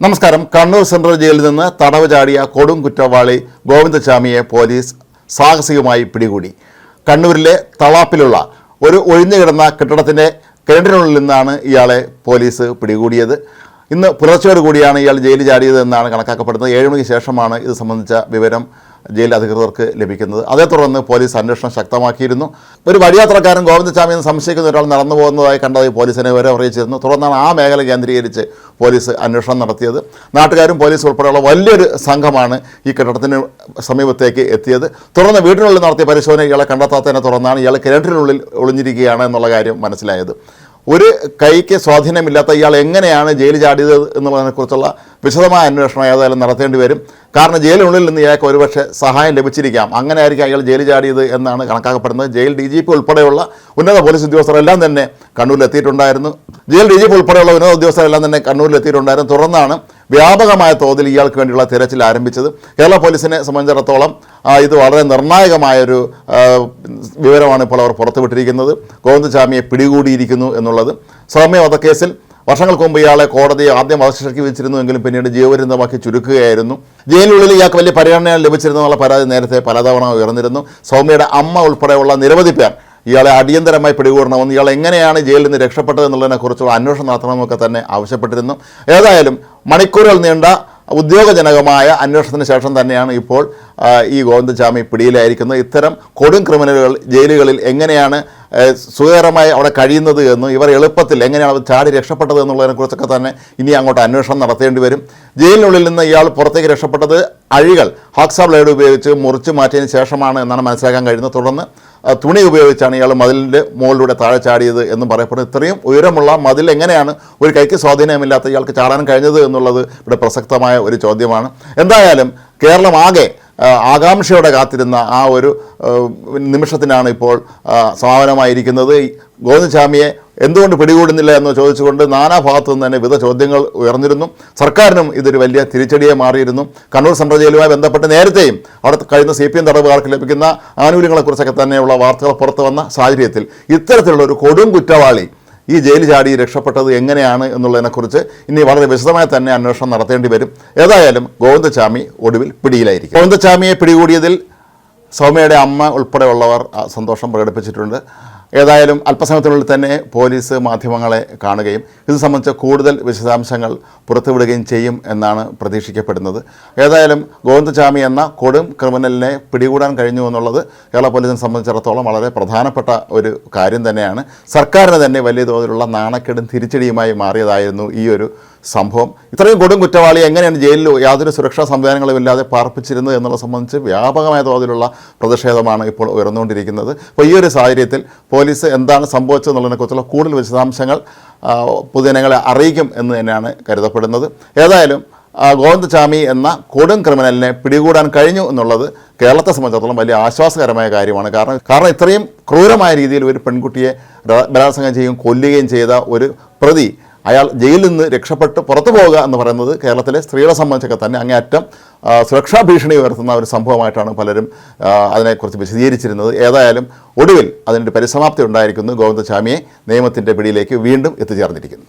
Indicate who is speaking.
Speaker 1: നമസ്കാരം. കണ്ണൂർ സെൻട്രൽ ജയിലിൽ നിന്ന് തടവ് ചാടിയ കൊടും കുറ്റവാളി ഗോവിന്ദസ്വാമിയെ പോലീസ് സാഹസികമായി പിടികൂടി. കണ്ണൂരിലെ തളാപ്പിലുള്ള ഒരു ഒഴിഞ്ഞു കിടന്ന കെട്ടിടത്തിന്റെ കിണറ്റിനുള്ളിൽ നിന്നാണ് ഇയാളെ പോലീസ് പിടികൂടിയത്. ഇന്ന് പുലർച്ചയോട് കൂടിയാണ് ഇയാൾ ജയിലിൽ ചാടിയത് എന്നാണ് കണക്കാക്കപ്പെടുന്നത്. ഏഴ് മണിക്ക് ശേഷമാണ് ഇത് സംബന്ധിച്ച വിവരം ജയിൽ അധികൃതർക്ക് ലഭിക്കുന്നത്. അതേ തുടർന്ന് പോലീസ് അന്വേഷണം ശക്തമാക്കിയിരുന്നു. ഒരു വഴിയാത്രക്കാരൻ ഗോവിന്ദസ്വാമി എന്ന് സംശയിക്കുന്ന ഒരാൾ നടന്നു പോകുന്നതായി കണ്ടതായി പോലീസിനെ വിവരം അറിയിച്ചിരുന്നു. തുടർന്നാണ് ആ മേഖല കേന്ദ്രീകരിച്ച് പോലീസ് അന്വേഷണം നടത്തിയത്. നാട്ടുകാരും പോലീസ് ഉൾപ്പെടെയുള്ള വലിയൊരു സംഘമാണ് ഈ കെട്ടിടത്തിന് സമീപത്തേക്ക് എത്തിയത്. തുടർന്ന് വീടിനുള്ളിൽ നടത്തിയ പരിശോധന ഇയാളെ കണ്ടെത്താത്തതിനെ തുടർന്നാണ് ഇയാൾ കിണറ്റിനുള്ളിൽ ഒളിഞ്ഞിരിക്കുകയാണ് എന്നുള്ള കാര്യം മനസ്സിലായത്. ഒരു കൈക്ക് സ്വാധീനമില്ലാത്ത ഇയാൾ എങ്ങനെയാണ് ജയിലിൽ ചാടിയത് എന്നുള്ളതിനെക്കുറിച്ചുള്ള വിശദമായ അന്വേഷണം ഏതായാലും നടത്തേണ്ടി വരും. കാരണം ജയിലിനുള്ളിൽ നിന്ന് ഇയാൾക്ക് ഒരുപക്ഷെ സഹായം ലഭിച്ചിരിക്കാം. അങ്ങനെ ആയിരിക്കും അയാൾ ജയിലിൽ ചാടിയത് എന്നാണ് കണക്കാക്കപ്പെടുന്നത്. ജയിൽ ഡി ജി പി ഉൾപ്പെടെയുള്ള ഉന്നത പോലീസ് ഉദ്യോഗസ്ഥരെല്ലാം തന്നെ കണ്ണൂരിൽ എത്തിയിട്ടുണ്ടായിരുന്നു ജയിൽ ഡി ജി പി ഉൾപ്പെടെയുള്ള ഉന്നത ഉദ്യോഗസ്ഥരെല്ലാം തന്നെ കണ്ണൂരിൽ എത്തിയിട്ടുണ്ടായിരുന്നു തുടർന്നാണ് വ്യാപകമായ തോതിൽ ഇയാൾക്ക് വേണ്ടിയുള്ള തിരച്ചിൽ ആരംഭിച്ചത് കേരള പോലീസിനെ സംബന്ധിച്ചിടത്തോളം ഇത് വളരെ നിർണായകമായൊരു വിവരമാണ് ഇപ്പോൾ അവർ പുറത്തുവിട്ടിരിക്കുന്നത്. ഗോവിന്ദസ്വാമിയെ പിടികൂടിയിരിക്കുന്നു എന്നുള്ളത്. സൗമ്യ വധക്കേസിൽ വർഷങ്ങൾക്ക് മുമ്പ് ഇയാളെ കോടതി ആദ്യം വധശിക്ഷയ്ക്ക് വെച്ചിരുന്നുവെങ്കിലും പിന്നീട് ജീവപര്യന്തമാക്കി ചുരുക്കുകയായിരുന്നു. ജയിലിനുള്ളിൽ ഇയാൾക്ക് വലിയ പരിഗണന എന്നുള്ള പരാതി നേരത്തെ പലതവണ ഉയർന്നിരുന്നു. സൗമ്യയുടെ അമ്മ ഉൾപ്പെടെയുള്ള നിരവധി പേർ ഇയാളെ അടിയന്തരമായി പിടികൂടണമെന്ന് ഇയാൾ എങ്ങനെയാണ് ജയിലിൽ നിന്ന് രക്ഷപ്പെട്ടത് എന്നുള്ളതിനെക്കുറിച്ചുള്ള അന്വേഷണം നടത്തണമെന്നൊക്കെ തന്നെ ആവശ്യപ്പെട്ടിരുന്നു. ഏതായാലും മണിക്കൂറുകൾ നീണ്ട ഉദ്യോഗജനകമായ അന്വേഷണത്തിന് ശേഷം തന്നെയാണ് ഇപ്പോൾ ഈ ഗോവിന്ദചാമി പിടിയിലായിരിക്കുന്നത് ഇത്തരം കൊടും ക്രിമിനലുകൾ ജയിലുകളിൽ എങ്ങനെയാണ് സുഖകരമായി അവിടെ കഴിയുന്നത് എന്നും ഇവർ എളുപ്പത്തിൽ എങ്ങനെയാണ് അവർ ചാടി രക്ഷപ്പെട്ടത് എന്നുള്ളതിനെക്കുറിച്ചൊക്കെ തന്നെ ഇനി അങ്ങോട്ട് അന്വേഷണം നടത്തേണ്ടി വരും. ജയിലിനുള്ളിൽ നിന്ന് ഇയാൾ പുറത്തേക്ക് രക്ഷപ്പെട്ടത് അഴികൾ ഹോക്സ ബ്ലേഡ് ഉപയോഗിച്ച് മുറിച്ച് മാറ്റിയതിന് ശേഷമാണ് എന്നാണ് മനസ്സിലാക്കാൻ കഴിയുന്നത്. തുടർന്ന് തുണി ഉപയോഗിച്ചാണ് ഇയാൾ മതിലിന്റെ മുകളിലൂടെ താഴെ ചാടിയത് എന്നും പറയപ്പെടുന്നത് ഇത്രയും ഉയരമുള്ള മതിൽ എങ്ങനെയാണ് ഒരു കൈക്ക് സ്വാധീനമില്ലാത്ത ഇയാൾക്ക് ചാടാൻ കഴിഞ്ഞത് എന്നുള്ളത് ഇവിടെ പ്രസക്തമായ ഒരു ചോദ്യമാണ്. എന്തായാലും കേരളം ആകെ ആ, ആകാംക്ഷയോടെ കാത്തിരുന്ന ആ ഒരു നിമിഷത്തിനാണ് ഇപ്പോൾ സമാപനമായിരിക്കുന്നത്. ഗോവിന്ദസ്വാമിയെ എന്തുകൊണ്ട് പിടികൂടുന്നില്ല എന്ന് ചോദിച്ചുകൊണ്ട് നാനാ ഭാഗത്തു നിന്ന് തന്നെ വിവിധ ചോദ്യങ്ങൾ ഉയർന്നിരുന്നു. സർക്കാരിനും ഇതൊരു വലിയ തിരിച്ചടിയെ മാറിയിരുന്നു. കണ്ണൂർ സെൻട്രൽ ജയിലുമായി ബന്ധപ്പെട്ട് നേരത്തെയും അവിടെ കഴിയുന്ന സി പി എം തടവുകാർക്ക് ലഭിക്കുന്ന ആനുകൂല്യങ്ങളെക്കുറിച്ചൊക്കെ തന്നെയുള്ള വാർത്തകൾ പുറത്തു വന്ന സാഹചര്യത്തിൽ ഇത്തരത്തിലുള്ള ഒരു കൊടും കുറ്റവാളി ഈ ജയിൽ ചാടി രക്ഷപ്പെട്ടത് എങ്ങനെയാണ് എന്നുള്ളതിനെക്കുറിച്ച് ഇനി വളരെ വിശദമായി തന്നെ അന്വേഷണം നടത്തേണ്ടി വരും. ഏതായാലും ഗോവിന്ദചാമി ഒടുവിൽ പിടിയിലായിരിക്കും. ഗോവിന്ദചാമിയെ പിടികൂടിയതിൽ സൗമ്യയുടെ അമ്മ ഉൾപ്പെടെയുള്ളവർ സന്തോഷം പ്രകടിപ്പിച്ചിട്ടുണ്ട്. ഏതായാലും അല്പസമയത്തിനുള്ളിൽ തന്നെ പോലീസ് മാധ്യമങ്ങളെ കാണുകയും ഇത് സംബന്ധിച്ച കൂടുതൽ വിശദാംശങ്ങൾ പുറത്തുവിടുകയും ചെയ്യും എന്നാണ് പ്രതീക്ഷിക്കപ്പെടുന്നത്. ഏതായാലും ഗോവിന്ദചാമി എന്ന കൊടും ക്രിമിനലിനെ പിടികൂടാൻ കഴിഞ്ഞു എന്നുള്ളത് കേരള പോലീസിനെ സംബന്ധിച്ചിടത്തോളം വളരെ പ്രധാനപ്പെട്ട ഒരു കാര്യം തന്നെയാണ്. സർക്കാരിന് തന്നെ വലിയ തോതിലുള്ള നാണക്കേടും തിരിച്ചടിയുമായി മാറിയതായിരുന്നു ഈ ഒരു സംഭവം. ഇത്രയും കൊടും കുറ്റവാളി എങ്ങനെയാണ് ജയിലിൽ യാതൊരു സുരക്ഷാ സംവിധാനങ്ങളും ഇല്ലാതെ പാർപ്പിച്ചിരുന്നത് എന്നുള്ളത് സംബന്ധിച്ച് വ്യാപകമായ തോതിലുള്ള പ്രതിഷേധമാണ് ഇപ്പോൾ ഉയർന്നുകൊണ്ടിരിക്കുന്നത്. അപ്പോൾ ഈ ഒരു സാഹചര്യത്തിൽ പോലീസ് എന്താണ് സംഭവിച്ചത് എന്നുള്ളതിനെക്കുറിച്ചുള്ള കൂടുതൽ വിശദാംശങ്ങൾ പൊതുജനങ്ങളെ അറിയിക്കും എന്ന് തന്നെയാണ് കരുതപ്പെടുന്നത്. ഏതായാലും ഗോവിന്ദചാമി എന്ന കൊടും ക്രിമിനലിനെ പിടികൂടാൻ കഴിഞ്ഞു എന്നുള്ളത് കേരളത്തെ സംബന്ധിച്ചിടത്തോളം വലിയ ആശ്വാസകരമായ കാര്യമാണ്. കാരണം കാരണം ഇത്രയും ക്രൂരമായ രീതിയിൽ ഒരു പെൺകുട്ടിയെ ബലാത്സംഗം ചെയ്യുകയും കൊല്ലുകയും ചെയ്ത ഒരു പ്രതി അയാൾ ജയിലിൽ നിന്ന് രക്ഷപ്പെട്ട് പുറത്തു പോവുക എന്ന് പറയുന്നത് കേരളത്തിലെ സ്ത്രീകളെ സംബന്ധിച്ചൊക്കെ തന്നെ അങ്ങേയറ്റം സുരക്ഷാ ഭീഷണി ഉയർത്തുന്ന ഒരു സംഭവമായിട്ടാണ് പലരും അതിനെക്കുറിച്ച് വിശദീകരിച്ചിരുന്നത്. ഏതായാലും ഒടുവിൽ അതിന്റെ പരിസമാപ്തി ഉണ്ടായിരിക്കുന്നു. ഗോവിന്ദസ്വാമിയെ നിയമത്തിന്റെ പിടിയിലേക്ക് വീണ്ടും എത്തിച്ചേർന്നിരിക്കുന്നു.